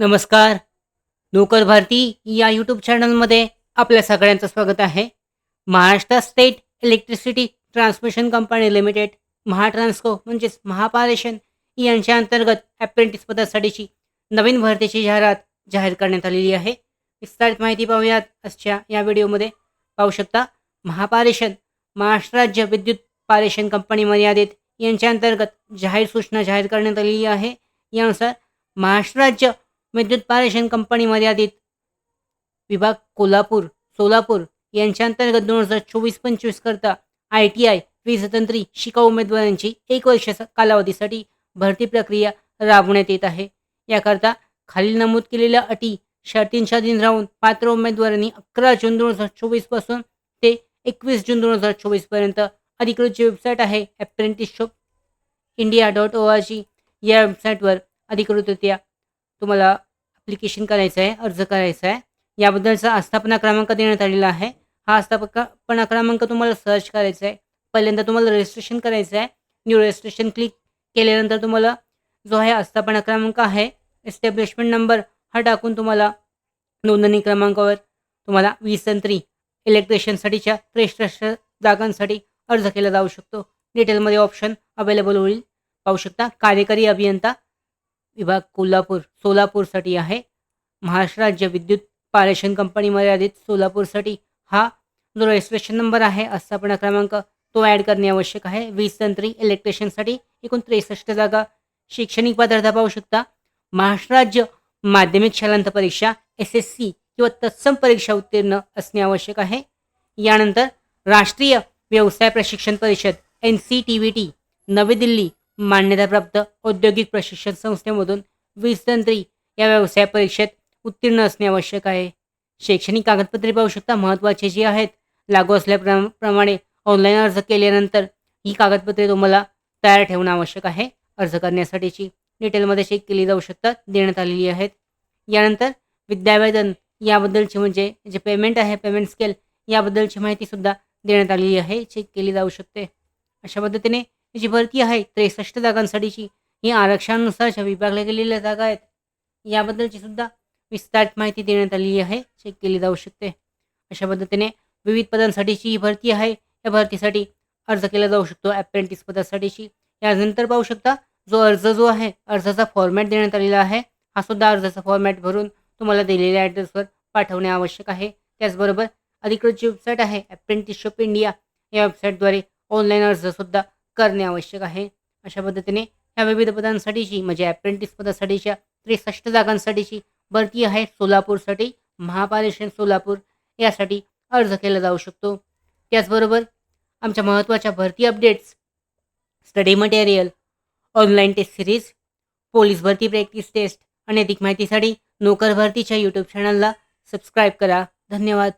नमस्कार. नोकर भारती या यूट्यूब चॅनलमध्ये आपल्या सगळ्यांचं स्वागत आहे. Maharashtra state electricity transmission company limited Mahatransco म्हणजेच महापारेशन यांच्या अंतर्गत अप्रेंटिस पदासाठीची नवीन भरतीची जाहिरात जाहीर करण्यात आलेली आहे. विस्तारित माहिती पाहूयात. आजच्या या व्हिडिओमध्ये पाहू शकता महापारेशन महाराष्ट्र राज्य विद्युत पारेशन कंपनी मर्यादित यांच्या अंतर्गत जाहीर सूचना जाहीर करण्यात आलेली आहे. यानुसार महाराष्ट्र राज्य विद्युत पारेषण कंपनी मर्यादित विभाग कोल्हापूर सोलापूर यांच्या अंतर्गत दोन हजार चोवीस पंचवीस करता आय टी आय वीजतंत्री शिकाऊ उमेदवारांची एक वर्षाचा कालावधीसाठी भरती प्रक्रिया राबवण्यात येत आहे. याकरता खालील नमूद केलेल्या अटी शर्तींच्या अधीन राहून पात्र उमेदवारांनी अकरा जून दोन हजार चोवीसपासून ते एकवीस जून दोन हजार चोवीसपर्यंत अधिकृत जी वेबसाईट आहे apprenticeship India dot O R G या वेबसाईटवर अधिकृतरित्या तुम्हाला ॲप्लिकेशन करायचं आहे अर्ज करायचा आहे याबद्दलचा आस्थापना क्रमांक देण्यात आलेला आहे. हा आस्थापना क्रमांक तुम्हाला सर्च करायचा आहे पहिल्यांदा तुम्हाला रजिस्ट्रेशन करायचं आहे न्यू रजिस्ट्रेशन क्लिक केल्यानंतर तुम्हाला जो आहे आस्थापना क्रमांक आहे एस्टॅब्लिशमेंट नंबर हा टाकून तुम्हाला नोंदणी क्रमांकावर तुम्हाला वीस तंत्री इलेक्ट्रिशियनसाठीच्या त्रेसष्ट जागांसाठी अर्ज केला जाऊ शकतो. डिटेलमध्ये ऑप्शन अवेलेबल होईल. पाहू शकता. कार्यकारी अभियंता विभाग कोल्हापूर सोलापूरसाठी आहे. महाराष्ट्र राज्य विद्युत पारेषण कंपनी मर्यादित सोलापूरसाठी हा जो रजिस्ट्रेशन नंबर आहे आस्थापना क्रमांक तो ॲड करणे आवश्यक आहे. वीज तंत्री इलेक्ट्रिशियनसाठी एकूण त्रेसष्ट जागा शैक्षणिक पात्रता पाहू शकता. महाराष्ट्र राज्य माध्यमिक शालांत परीक्षा एस एस सी किंवा तत्सम परीक्षा उत्तीर्ण असणे आवश्यक आहे. यानंतर राष्ट्रीय व्यवसाय प्रशिक्षण परिषद N C T V T नवी दिल्ली मान्यताप्राप्त औद्योगिक प्रशिक्षण संस्थेमधून वीज तंत्री या व्यवसाय परीक्षेत उत्तीर्ण असणे आवश्यक आहे. शैक्षणिक कागदपत्रे पाहू शकता. महत्त्वाचे जी आहेत लागू असल्याप्रमाणे ऑनलाईन अर्ज केल्यानंतर ही कागदपत्रे तुम्हाला तयार ठेवणं आवश्यक आहे. अर्ज करण्यासाठीची डिटेलमध्ये चेक केली जाऊ शकतात. देण्यात आलेली आहेत. यानंतर विद्यावेतन याबद्दलची म्हणजे जे पेमेंट आहे पेमेंट स्केल याबद्दलची माहितीसुद्धा देण्यात आलेली आहे. चेक केली जाऊ शकते. अशा पद्धतीने याची भरती आहे त्रेसष्ट जागांसाठीची. ही आरक्षणानुसार विभागल्या गेलेल्या जागा आहेत. याबद्दलची सुद्धा विस्तारित माहिती देण्यात आलेली आहे. चेक केली जाऊ शकते. अशा पद्धतीने विविध पदांसाठीची ही भरती आहे. या भरतीसाठी अर्ज केला जाऊ शकतो. अप्रेंटिस पदासाठीची. यानंतर पाहू शकता जो अर्ज जो आहे अर्जाचा फॉर्मॅट देण्यात आलेला आहे. हा सुद्धा अर्जाचा फॉर्मॅट भरून तुम्हाला दिलेल्या ॲड्रेसवर पाठवणे आवश्यक आहे. त्याचबरोबर अधिकृत जी वेबसाईट आहे अप्रेंटिसशिप इंडिया या वेबसाईटद्वारे ऑनलाईन अर्जसुद्धा करणे आवश्यक आहे. अशा पद्धतीने ह्या विविध पदांसाठीची म्हणजे अप्रेंटिस पदासाठीच्या त्रेसष्ट जागांसाठीची भरती आहे सोलापूरसाठी महापारेषण सोलापूर. यासाठी अर्ज केला जाऊ शकतो. त्याचबरोबर आमच्या महत्त्वाच्या भरती updates study material online test series police भरती प्रॅक्टिस टेस्ट आणि अधिक माहितीसाठी नोकर भरतीच्या यूट्यूब चॅनलला सबस्क्राईब करा. धन्यवाद.